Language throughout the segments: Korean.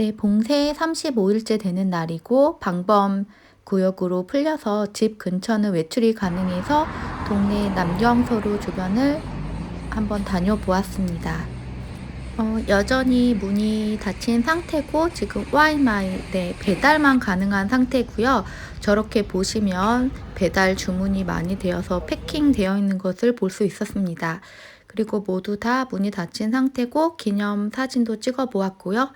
네, 봉쇄 35일째 되는 날이고 방범 구역으로 풀려서 집 근처는 외출이 가능해서 동네 남경서로 주변을 한번 다녀보았습니다. 어, 여전히 문이 닫힌 상태고 지금 와이마이 네, 배달만 가능한 상태고요. 저렇게 보시면 배달 주문이 많이 되어서 패킹되어 있는 것을 볼 수 있었습니다. 그리고 모두 다 문이 닫힌 상태고 기념 사진도 찍어 보았고요.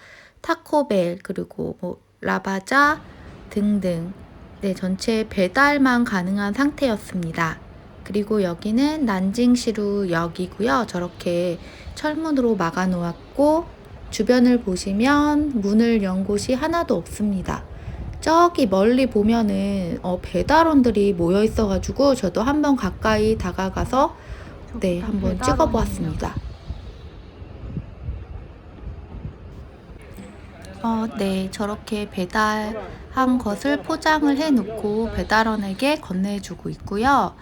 타코벨 그리고 뭐 라바자 등등 네, 전체 배달만 가능한 상태였습니다. 그리고 여기는 난징시루 역이고요. 저렇게 철문으로 막아 놓았고 주변을 보시면 문을 연 곳이 하나도 없습니다. 저기 멀리 보면은 어, 배달원들이 모여 있어가지고 저도 한번 가까이 다가가서 네 한번 찍어보았습니다. 어, 네 저렇게 배달한 것을 포장을 해놓고 배달원에게 건네주고 있고요.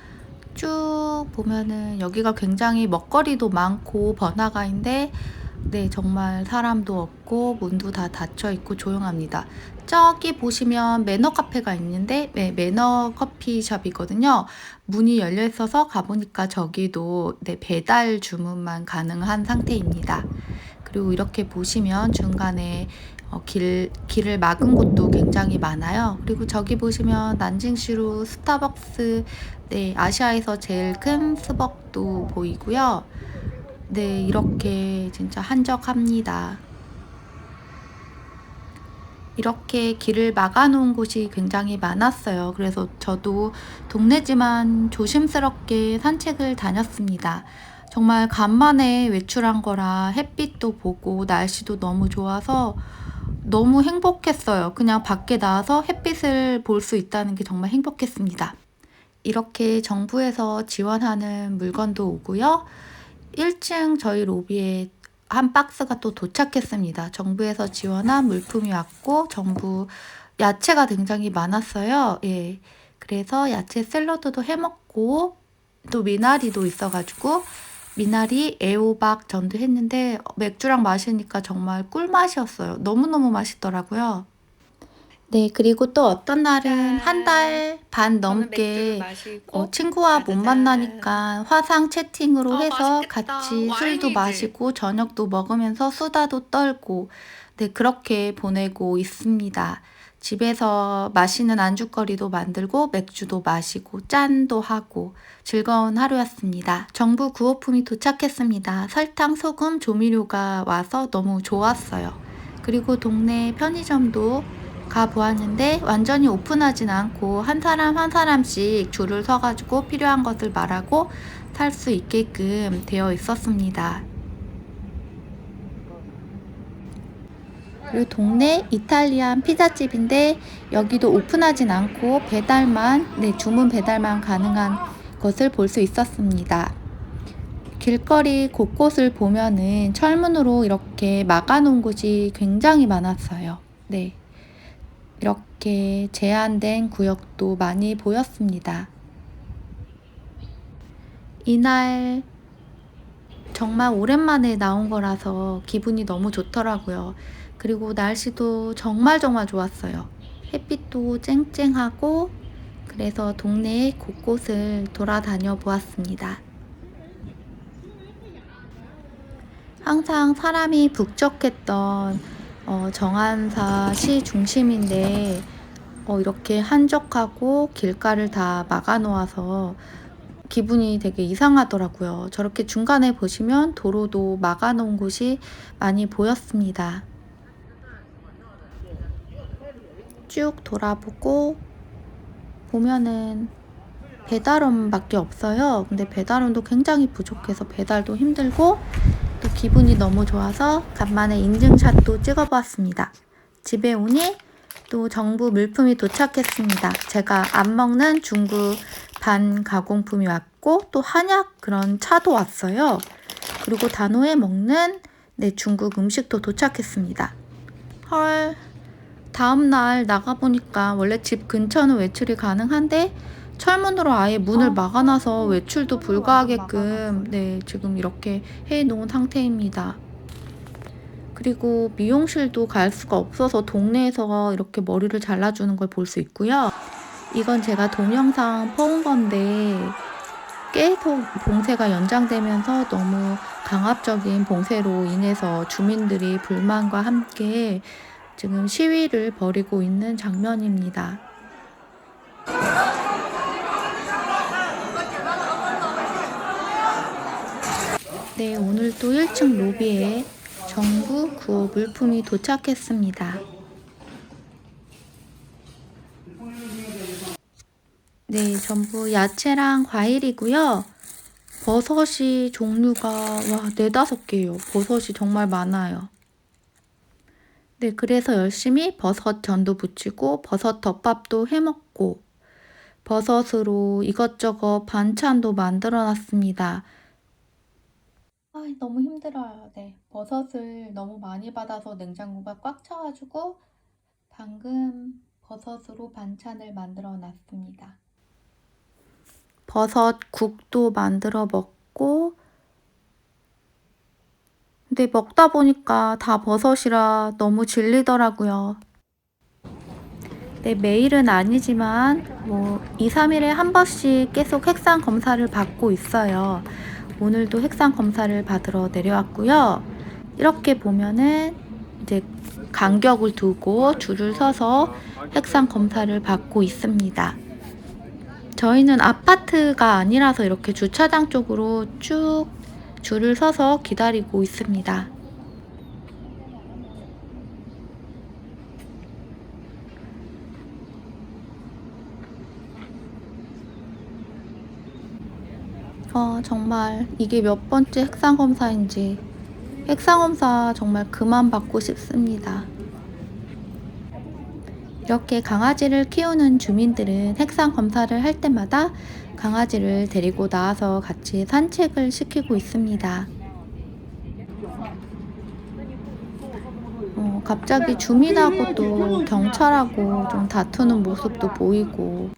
쭉 보면은 여기가 굉장히 먹거리도 많고 번화가인데 네 정말 사람도 없고 문도 다 닫혀 있고 조용합니다. 저기 보시면 매너 카페가 있는데 네, 매너 커피숍이거든요. 문이 열려 있어서 가보니까 저기도 네, 배달 주문만 가능한 상태입니다. 그리고 이렇게 보시면 중간에 어, 길, 길을 막은 곳도 굉장히 많아요. 그리고 저기 보시면 난징시로 스타벅스, 네, 아시아에서 제일 큰 스벅도 보이고요. 네, 이렇게 진짜 한적합니다. 이렇게 길을 막아놓은 곳이 굉장히 많았어요. 그래서 저도 동네지만 조심스럽게 산책을 다녔습니다. 정말 간만에 외출한 거라 햇빛도 보고 날씨도 너무 좋아서 너무 행복했어요. 그냥 밖에 나와서 햇빛을 볼 수 있다는 게 정말 행복했습니다. 이렇게 정부에서 지원하는 물건도 오고요. 1층 저희 로비에 한 박스가 또 도착했습니다. 정부에서 지원한 물품이 왔고 정부 야채가 굉장히 많았어요. 예. 그래서 야채 샐러드도 해 먹고 또 미나리도 있어가지고 미나리 애호박 전도 했는데 맥주랑 마시니까 정말 꿀맛이었어요. 너무너무 맛있더라고요. 네, 그리고 또 어떤 날은 한 달 반 넘게 어, 친구와 못 만나니까 화상 채팅으로 어, 해서 맛있겠다. 같이 술도 와인이지. 마시고 저녁도 먹으면서 수다도 떨고 네, 그렇게 보내고 있습니다. 집에서 마시는 안주거리도 만들고 맥주도 마시고 짠도 하고 즐거운 하루였습니다. 정부 구호품이 도착했습니다. 설탕, 소금, 조미료가 와서 너무 좋았어요. 그리고 동네 편의점도 가보았는데 완전히 오픈하진 않고 한 사람 한 사람씩 줄을 서가지고 필요한 것을 말하고 살 수 있게끔 되어 있었습니다. 그리고 동네 이탈리안 피자집인데 여기도 오픈하진 않고 배달만 네 주문 배달만 가능한 것을 볼 수 있었습니다. 길거리 곳곳을 보면은 철문으로 이렇게 막아놓은 곳이 굉장히 많았어요. 네. 이렇게 제한된 구역도 많이 보였습니다. 이날 정말 오랜만에 나온 거라서 기분이 너무 좋더라고요. 그리고 날씨도 정말 정말 좋았어요. 햇빛도 쨍쨍하고 그래서 동네 곳곳을 돌아다녀 보았습니다. 항상 사람이 북적했던 어, 정한사 시 중심인데 어, 이렇게 한적하고 길가를 다 막아 놓아서 기분이 되게 이상하더라고요. 저렇게 중간에 보시면 도로도 막아 놓은 곳이 많이 보였습니다. 쭉 돌아보고 보면은 배달원밖에 없어요. 근데 배달원도 굉장히 부족해서 배달도 힘들고 또 기분이 너무 좋아서 간만에 인증샷도 찍어보았습니다. 집에 오니 또 정부 물품이 도착했습니다. 제가 안 먹는 중국 반 가공품이 왔고 또 한약 그런 차도 왔어요. 그리고 단호에 먹는 네, 중국 음식도 도착했습니다. 헐, 다음날 나가보니까 원래 집 근처는 외출이 가능한데 철문으로 아예 문을 어. 막아놔서 외출도 불가하게끔 네 지금 이렇게 해놓은 상태입니다. 그리고 미용실도 갈 수가 없어서 동네에서 이렇게 머리를 잘라주는 걸 볼 수 있고요. 이건 제가 동영상 퍼온 건데 계속 봉쇄가 연장되면서 너무 강압적인 봉쇄로 인해서 주민들이 불만과 함께 지금 시위를 벌이고 있는 장면입니다. 네, 오늘도 1층 로비에 정부 구호 물품이 도착했습니다. 네, 전부 야채랑 과일이고요. 버섯이 종류가 와, 네다섯 개요. 버섯이 정말 많아요. 네, 그래서 열심히 버섯 전도 부치고 버섯 덮밥도 해 먹고 버섯으로 이것저것 반찬도 만들어 놨습니다. 아, 너무 힘들어요. 네. 버섯을 너무 많이 받아서 냉장고가 꽉 차가지고 방금 버섯으로 반찬을 만들어 놨습니다. 버섯 국도 만들어 먹고 근데 먹다 보니까 다 버섯이라 너무 질리더라고요. 네, 매일은 아니지만 뭐 2, 3일에 한 번씩 계속 핵산 검사를 받고 있어요. 오늘도 핵산 검사를 받으러 내려왔고요. 이렇게 보면은 이제 간격을 두고 줄을 서서 핵산 검사를 받고 있습니다. 저희는 아파트가 아니라서 이렇게 주차장 쪽으로 쭉 줄을 서서 기다리고 있습니다. 어, 정말 이게 몇 번째 핵상 검사인지 핵상 검사 정말 그만 받고 싶습니다. 이렇게 강아지를 키우는 주민들은 핵상 검사를 할 때마다 강아지를 데리고 나와서 같이 산책을 시키고 있습니다. 어, 갑자기 주민하고 또 경찰하고 좀 다투는 모습도 보이고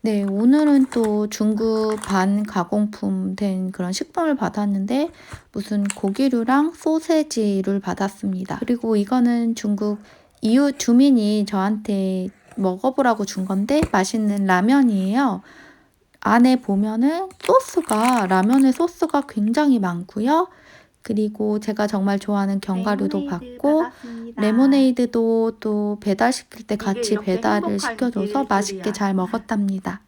네, 오늘은 또 중국 반 가공품 된 그런 식품을 받았는데 무슨 고기류랑 소세지를 받았습니다. 그리고 이거는 중국 이웃 주민이 저한테 먹어보라고 준 건데 맛있는 라면이에요. 안에 보면은 소스가 라면의 소스가 굉장히 많고요. 그리고 제가 정말 좋아하는 견과류도 받고 레모네이드도 또 배달시킬 때 같이 배달을 시켜줘서 맛있게 잘 먹었답니다.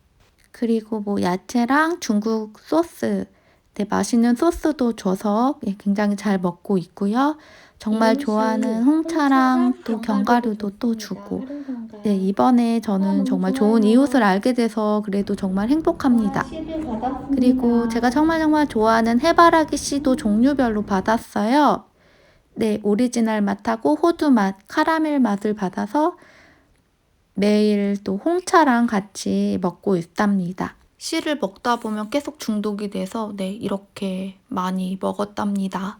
그리고 뭐 야채랑 중국 소스, 네, 맛있는 소스도 줘서 예, 굉장히 잘 먹고 있고요. 정말 좋아하는 홍차랑 또 견과류도 또 주고. 네, 이번에 저는 정말 좋은 이웃을 알게 돼서 그래도 정말 행복합니다. 그리고 제가 정말 정말 좋아하는 해바라기 씨도 종류별로 받았어요. 네, 오리지널 맛하고 호두 맛, 카라멜 맛을 받아서 매일 또 홍차랑 같이 먹고 있답니다. 씨를 먹다 보면 계속 중독이 돼서 네, 이렇게 많이 먹었답니다.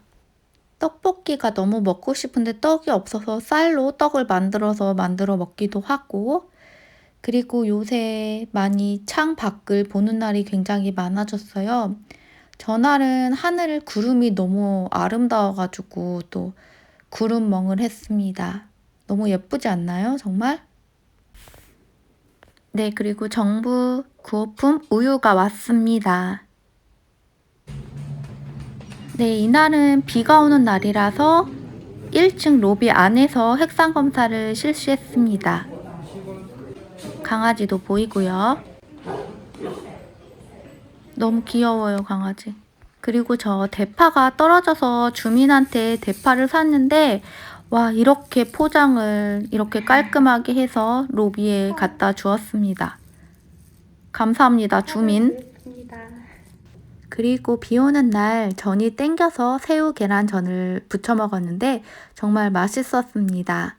떡볶이가 너무 먹고 싶은데 떡이 없어서 쌀로 떡을 만들어서 만들어 먹기도 하고 그리고 요새 많이 창 밖을 보는 날이 굉장히 많아졌어요. 전날은 하늘 구름이 너무 아름다워가지고 또 구름멍을 했습니다. 너무 예쁘지 않나요? 정말? 네, 그리고 정부 구호품 우유가 왔습니다. 네, 이날은 비가 오는 날이라서 1층 로비 안에서 핵상 검사를 실시했습니다. 강아지도 보이고요. 너무 귀여워요, 강아지. 그리고 저 대파가 떨어져서 주민한테 대파를 샀는데 와, 이렇게 포장을 이렇게 깔끔하게 해서 로비에 갖다 주었습니다. 감사합니다, 주민. 그리고 비 오는 날 전이 땡겨서 새우 계란전을 부쳐 먹었는데 정말 맛있었습니다.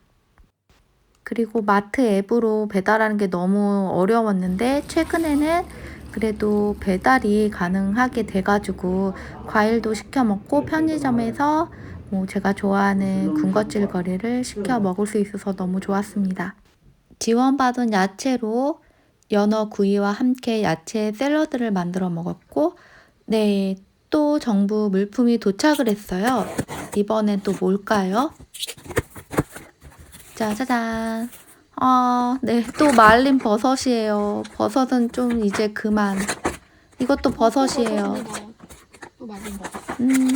그리고 마트 앱으로 배달하는 게 너무 어려웠는데 최근에는 그래도 배달이 가능하게 돼가지고 과일도 시켜 먹고 편의점에서 뭐 제가 좋아하는 군것질 거리를 시켜 먹을 수 있어서 너무 좋았습니다. 지원받은 야채로 연어 구이와 함께 야채 샐러드를 만들어 먹었고 네, 또 정부 물품이 도착을 했어요. 이번엔 또 뭘까요? 짜자잔. 아, 네, 또 말린 버섯이에요. 버섯은 좀 이제 그만. 이것도 버섯이에요. 또 말린 거. 음,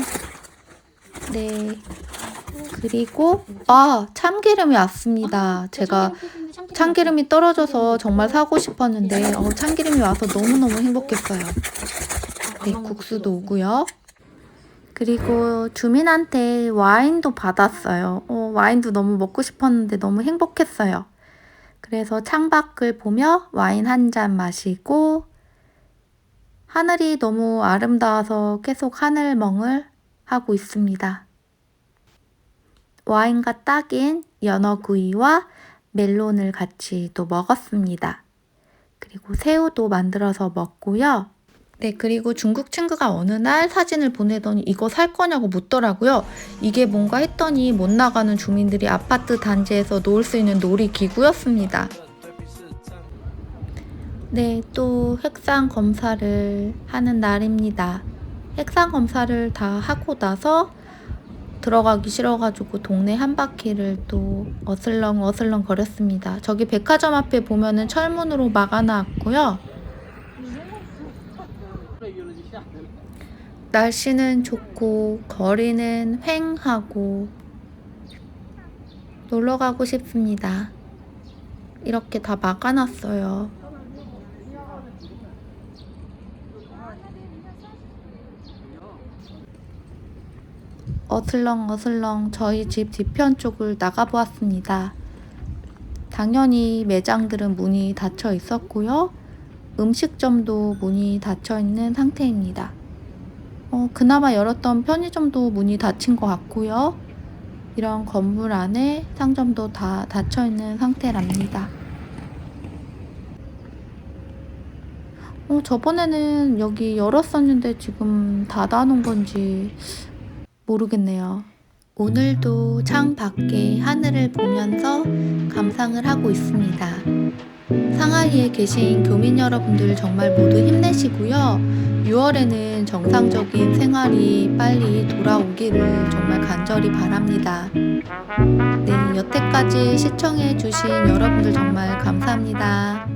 네. 그리고, 아, 참기름이 왔습니다. 제가 참기름이 떨어져서 정말 사고 싶었는데, 어, 참기름이 와서 너무너무 행복했어요. 네, 국수도 오고요. 그리고 주민한테 와인도 받았어요. 어, 와인도 너무 먹고 싶었는데 너무 행복했어요. 그래서 창밖을 보며 와인 한 잔 마시고 하늘이 너무 아름다워서 계속 하늘멍을 하고 있습니다. 와인과 딱인 연어구이와 멜론을 같이 또 먹었습니다. 그리고 새우도 만들어서 먹고요. 네, 그리고 중국 친구가 어느 날 사진을 보내더니 이거 살 거냐고 묻더라고요. 이게 뭔가 했더니 못 나가는 주민들이 아파트 단지에서 놓을 수 있는 놀이기구였습니다. 네, 또 핵상 검사를 하는 날입니다. 핵상 검사를 다 하고 나서 들어가기 싫어가지고 동네 한 바퀴를 또 어슬렁 어슬렁 거렸습니다. 저기 백화점 앞에 보면은 철문으로 막아놨고요. 날씨는 좋고 거리는 휑하고 놀러 가고 싶습니다. 이렇게 다 막아놨어요. 어슬렁 어슬렁 저희 집 뒤편 쪽을 나가보았습니다. 당연히 매장들은 문이 닫혀 있었고요. 음식점도 문이 닫혀 있는 상태입니다. 어, 그나마 열었던 편의점도 문이 닫힌 것 같고요. 이런 건물 안에 상점도 다 닫혀 있는 상태랍니다. 어, 저번에는 여기 열었었는데 지금 닫아 놓은 건지 모르겠네요. 오늘도 창 밖에 하늘을 보면서 감상을 하고 있습니다. 상하이에 계신 교민 여러분들 정말 모두 힘내시고요. 6월에는 정상적인 생활이 빨리 돌아오기를 정말 간절히 바랍니다. 네, 여태까지 시청해주신 여러분들 정말 감사합니다.